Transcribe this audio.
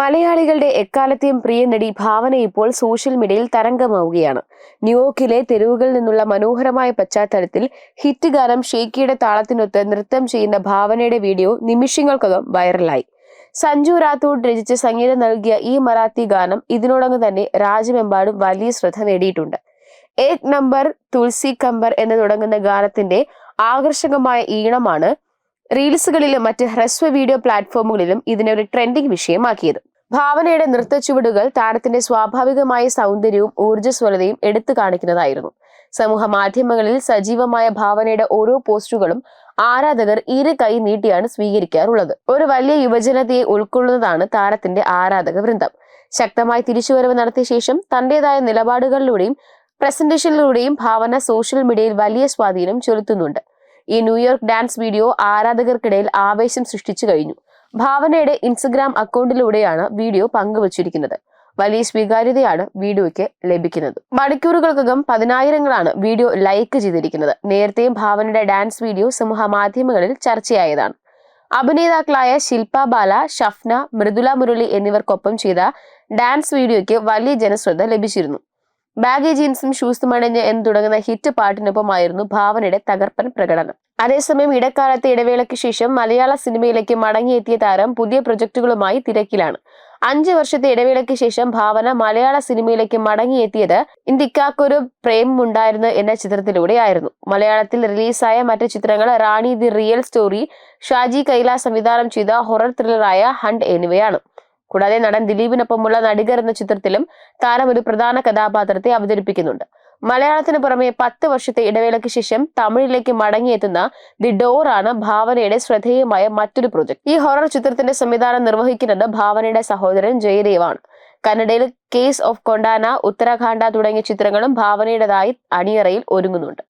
മലയാളികളുടെ എക്കാലത്തെയും പ്രിയ നടി ഭാവന ഇപ്പോൾ സോഷ്യൽ മീഡിയയിൽ തരംഗമാവുകയാണ്. ന്യൂയോർക്കിലെ തെരുവുകളിൽ നിന്നുള്ള മനോഹരമായ പശ്ചാത്തലത്തിൽ ഹിറ്റ് ഗാനം ഷേക്കിയുടെ താളത്തിനൊത്ത് നൃത്തം ചെയ്യുന്ന ഭാവനയുടെ വീഡിയോ നിമിഷങ്ങൾക്കകം വൈറലായി. സഞ്ജു റാത്തോഡ് രചിച്ച് സംഗീതം നൽകിയ ഈ മറാത്തി ഗാനം ഇതിനോടകം തന്നെ രാജ്യമെമ്പാടും വലിയ ശ്രദ്ധ നേടിയിട്ടുണ്ട്. ഏക് നമ്പർ തുളസി കമ്പർ എന്ന് തുടങ്ങുന്ന ഗാനത്തിന്റെ ആകർഷകമായ ഈണമാണ് റീൽസുകളിലും മറ്റ് ഹ്രസ്വ വീഡിയോ പ്ലാറ്റ്ഫോമുകളിലും ഇതിനെ ഒരു ട്രെൻഡിംഗ് വിഷയമാക്കിയത്. ഭാവനയുടെ നൃത്ത ചുവടുകൾ താരത്തിന്റെ സ്വാഭാവികമായ സൗന്ദര്യവും ഊർജസ്വലതയും എടുത്തു കാണിക്കുന്നതായിരുന്നു. സമൂഹ മാധ്യമങ്ങളിൽ സജീവമായ ഭാവനയുടെ ഓരോ പോസ്റ്റുകളും ആരാധകർ ഇരു കൈ നീട്ടിയാണ് സ്വീകരിക്കാറുള്ളത്. ഒരു വലിയ യുവജനതയെ ഉൾക്കൊള്ളുന്നതാണ് താരത്തിന്റെ ആരാധക വൃന്ദം. ശക്തമായി തിരിച്ചുവരവ് നടത്തിയ ശേഷം തന്റേതായ നിലപാടുകളിലൂടെയും പ്രസന്റേഷനിലൂടെയും ഭാവന സോഷ്യൽ മീഡിയയിൽ വലിയ സ്വാധീനം ചെലുത്തുന്നുണ്ട്. ഈ ന്യൂയോർക്ക് ഡാൻസ് വീഡിയോ ആരാധകർക്കിടയിൽ ആവേശം സൃഷ്ടിച്ചു കഴിഞ്ഞു. ഭാവനയുടെ ഇൻസ്റ്റഗ്രാം അക്കൗണ്ടിലൂടെയാണ് വീഡിയോ പങ്കുവച്ചിരിക്കുന്നത്. വലിയ സ്വീകാര്യതയാണ് വീഡിയോയ്ക്ക് ലഭിക്കുന്നത്. മണിക്കൂറുകൾക്കകം പതിനായിരങ്ങളാണ് വീഡിയോ ലൈക്ക് ചെയ്തിരിക്കുന്നത്. നേരത്തെയും ഭാവനയുടെ ഡാൻസ് വീഡിയോ സമൂഹ മാധ്യമങ്ങളിൽ ചർച്ചയായതാണ്. അഭിനേതാക്കളായ ശില്പ ബാല ഷഫ്ന മൃദുല മുരളി എന്നിവർക്കൊപ്പം ചെയ്ത ഡാൻസ് വീഡിയോയ്ക്ക് വലിയ ജനശ്രദ്ധ ലഭിച്ചിരുന്നു. ബാഗി ജീൻസും ഷൂസും അണിഞ്ഞ് എന്ന് തുടങ്ങുന്ന ഹിറ്റ് പാട്ടിനൊപ്പമായിരുന്നു ഭാവനയുടെ തകർപ്പൻ പ്രകടനം. അതേസമയം ഇടക്കാലത്തെ ഇടവേളയ്ക്ക് ശേഷം മലയാള സിനിമയിലേക്ക് മടങ്ങിയെത്തിയ താരം പുതിയ പ്രൊജക്ടുകളുമായി തിരക്കിലാണ്. അഞ്ചു വർഷത്തെ ഇടവേളയ്ക്ക് ശേഷം ഭാവന മലയാള സിനിമയിലേക്ക് മടങ്ങിയെത്തിയത് ഇന്ത്യക്കാക്കൊരു പ്രേമമുണ്ടായിരുന്നു എന്ന ചിത്രത്തിലൂടെയായിരുന്നു. മലയാളത്തിൽ റിലീസായ മറ്റു ചിത്രങ്ങൾ Rani the real story Shaji Kailas സംവിധാനം ചെയ്ത ഹൊറർ ത്രില്ലറായ ഹണ്ട് എന്നിവയാണ്. കൂടാതെ നടൻ ദിലീപിനൊപ്പമുള്ള നടികർ എന്ന ചിത്രത്തിലും താരം ഒരു പ്രധാന കഥാപാത്രത്തെ അവതരിപ്പിക്കുന്നുണ്ട്. മലയാളത്തിന് പുറമെ പത്ത് വർഷത്തെ ഇടവേളയ്ക്ക് ശേഷം തമിഴിലേക്ക് മടങ്ങിയെത്തുന്ന ദി ഡോർ ആണ് ഭാവനയുടെ ശ്രദ്ധേയമായ മറ്റൊരു പ്രൊജക്ട് ഈ ഹൊറർ ചിത്രത്തിന്റെ സംവിധാനം നിർവഹിക്കുന്നത് ഭാവനയുടെ സഹോദരൻ ജയദേവാണ്. കന്നഡയിൽ കേസ് ഓഫ് കൊണ്ടാന ഉത്തരാഖണ്ഡ തുടങ്ങിയ ചിത്രങ്ങളും ഭാവനയുടേതായി അണിയറയിൽ ഒരുങ്ങുന്നുണ്ട്.